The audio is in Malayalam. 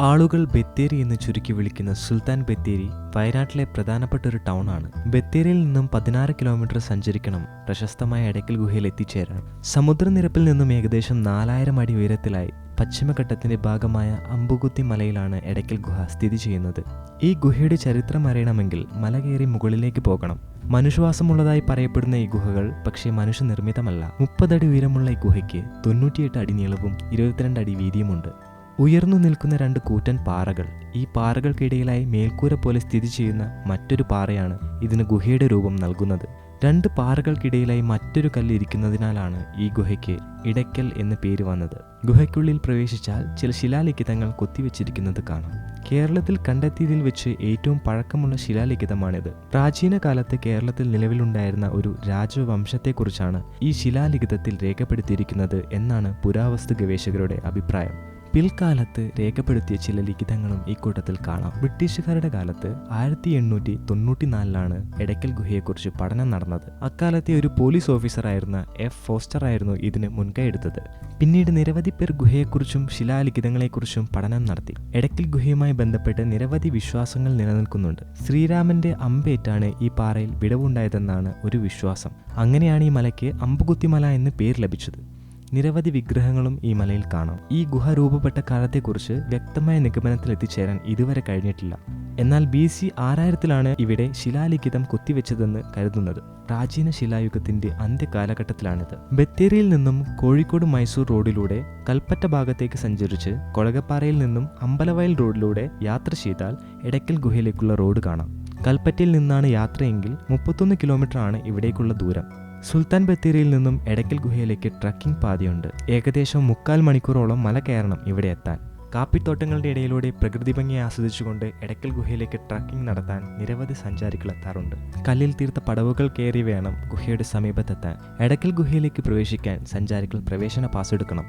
ആളുകൾ ബത്തേരി എന്ന് ചുരുക്കി വിളിക്കുന്ന സുൽത്താൻ ബത്തേരി വയനാട്ടിലെ പ്രധാനപ്പെട്ട ഒരു ടൗൺ ആണ്. ബത്തേരിയിൽ നിന്നും പതിനാറ് കിലോമീറ്റർ സഞ്ചരിക്കണം പ്രശസ്തമായ എടയ്ക്കൽ ഗുഹയിൽ എത്തിച്ചേരണം. സമുദ്രനിരപ്പിൽ നിന്നും ഏകദേശം നാലായിരം അടി ഉയരത്തിലായി പശ്ചിമഘട്ടത്തിന്റെ ഭാഗമായ അമ്പുകുത്തി മലയിലാണ് എടയ്ക്കൽ ഗുഹ സ്ഥിതി ചെയ്യുന്നത്. ഈ ഗുഹയുടെ ചരിത്രം അറിയണമെങ്കിൽ മല കയറി മുകളിലേക്ക് പോകണം. മനുഷ്യവാസമുള്ളതായി പറയപ്പെടുന്ന ഈ ഗുഹകൾ പക്ഷേ മനുഷ്യനിർമ്മിതമല്ല. മുപ്പതടി ഉയരമുള്ള ഈ ഗുഹയ്ക്ക് തൊണ്ണൂറ്റിയെട്ട് അടി നീളവും ഇരുപത്തിരണ്ട് അടി വീതിയുമുണ്ട്. ഉയർന്നു നിൽക്കുന്ന രണ്ട് കൂറ്റൻ പാറകൾ. ഈ പാറകൾക്കിടയിലായി മേൽക്കൂര പോലെ സ്ഥിതി ചെയ്യുന്ന മറ്റൊരു പാറയാണ് ഇതിന് ഗുഹയുടെ രൂപം നൽകുന്നത്. രണ്ട് പാറകൾക്കിടയിലായി മറ്റൊരു കല്ല് ഇരിക്കുന്നതിനാലാണ് ഈ ഗുഹയ്ക്ക് ഇടയ്ക്കൽ എന്ന പേര് വന്നത്. ഗുഹയ്ക്കുള്ളിൽ പ്രവേശിച്ചാൽ ചില ശിലാലിഖിതങ്ങൾ കൊത്തിവെച്ചിരിക്കുന്നത് കാണാം. കേരളത്തിൽ കണ്ടെത്തിയതിൽ വെച്ച് ഏറ്റവും പഴക്കമുള്ള ശിലാലിഖിതമാണിത്. പ്രാചീന കാലത്ത് കേരളത്തിൽ നിലവിലുണ്ടായിരുന്ന ഒരു രാജവംശത്തെക്കുറിച്ചാണ് ഈ ശിലാലിഖിതത്തിൽ രേഖപ്പെടുത്തിയിരിക്കുന്നത് എന്നാണ് പുരാവസ്തു ഗവേഷകരുടെ അഭിപ്രായം. പിൽക്കാലത്ത് രേഖപ്പെടുത്തിയ ചില ലിഖിതങ്ങളും ഈ കൂട്ടത്തിൽ കാണാം. ബ്രിട്ടീഷുകാരുടെ കാലത്ത് ആയിരത്തി എണ്ണൂറ്റി തൊണ്ണൂറ്റിനാലിലാണ് എടയ്ക്കൽ ഗുഹയെക്കുറിച്ച് പഠനം നടന്നത്. അക്കാലത്തെ ഒരു പോലീസ് ഓഫീസറായിരുന്ന എഫ് ഫോസ്റ്റർ ആയിരുന്നു ഇതിന് മുൻകൈ എടുത്തത്. പിന്നീട് നിരവധി പേർ ഗുഹയെക്കുറിച്ചും ശിലാലിഖിതങ്ങളെക്കുറിച്ചും പഠനം നടത്തി. എടയ്ക്കൽ ഗുഹയുമായി ബന്ധപ്പെട്ട് നിരവധി വിശ്വാസങ്ങൾ നിലനിൽക്കുന്നുണ്ട്. ശ്രീരാമന്റെ അമ്പേറ്റാണ് ഈ പാറയിൽ വിടവുണ്ടായതെന്നാണ് ഒരു വിശ്വാസം. അങ്ങനെയാണ് ഈ മലയ്ക്ക് അമ്പുകുത്തിമല എന്ന് പേര് ലഭിച്ചത്. നിരവധി വിഗ്രഹങ്ങളും ഈ മലയിൽ കാണാം. ഈ ഗുഹ രൂപപ്പെട്ട കാലത്തെക്കുറിച്ച് വ്യക്തമായ നിഗമനത്തിൽ എത്തിച്ചേരാൻ ഇതുവരെ കഴിഞ്ഞിട്ടില്ല. എന്നാൽ ബി സി ആറായിരത്തിലാണ് ഇവിടെ ശിലാലിഖിതം കൊത്തിവെച്ചതെന്ന് കരുതുന്നത്. പ്രാചീന ശിലായുഗത്തിന്റെ അന്ത്യകാലഘട്ടത്തിലാണിത്. ബത്തേരിയിൽ നിന്നും കോഴിക്കോട് മൈസൂർ റോഡിലൂടെ കൽപ്പറ്റ ഭാഗത്തേക്ക് സഞ്ചരിച്ച് കൊളകപ്പാറയിൽ നിന്നും അമ്പലവയൽ റോഡിലൂടെ യാത്ര ചെയ്താൽ എടക്കൽ ഗുഹയിലേക്കുള്ള റോഡ് കാണാം. കൽപ്പറ്റയിൽ നിന്നാണ് യാത്രയെങ്കിൽ മുപ്പത്തൊന്ന് കിലോമീറ്റർ ആണ് ഇവിടേക്കുള്ള ദൂരം. സുൽത്താൻ ബത്തേരിയിൽ നിന്നും എടയ്ക്കൽ ഗുഹയിലേക്ക് ട്രക്കിംഗ് പാതയുണ്ട്. ഏകദേശം മുക്കാൽ മണിക്കൂറോളം മല കയറണം ഇവിടെ എത്താൻ. കാപ്പിത്തോട്ടങ്ങളുടെ ഇടയിലൂടെ പ്രകൃതി ഭംഗി ആസ്വദിച്ചുകൊണ്ട് എടയ്ക്കൽ ഗുഹയിലേക്ക് ട്രക്കിംഗ് നടത്താൻ നിരവധി സഞ്ചാരികൾ എത്താറുണ്ട്. കല്ലിൽ തീർത്ത പടവുകൾ കയറി വേണം ഗുഹയുടെ സമീപത്തെത്താൻ. എടയ്ക്കൽ ഗുഹയിലേക്ക് പ്രവേശിക്കാൻ സഞ്ചാരികൾ പ്രവേശന പാസ് എടുക്കണം.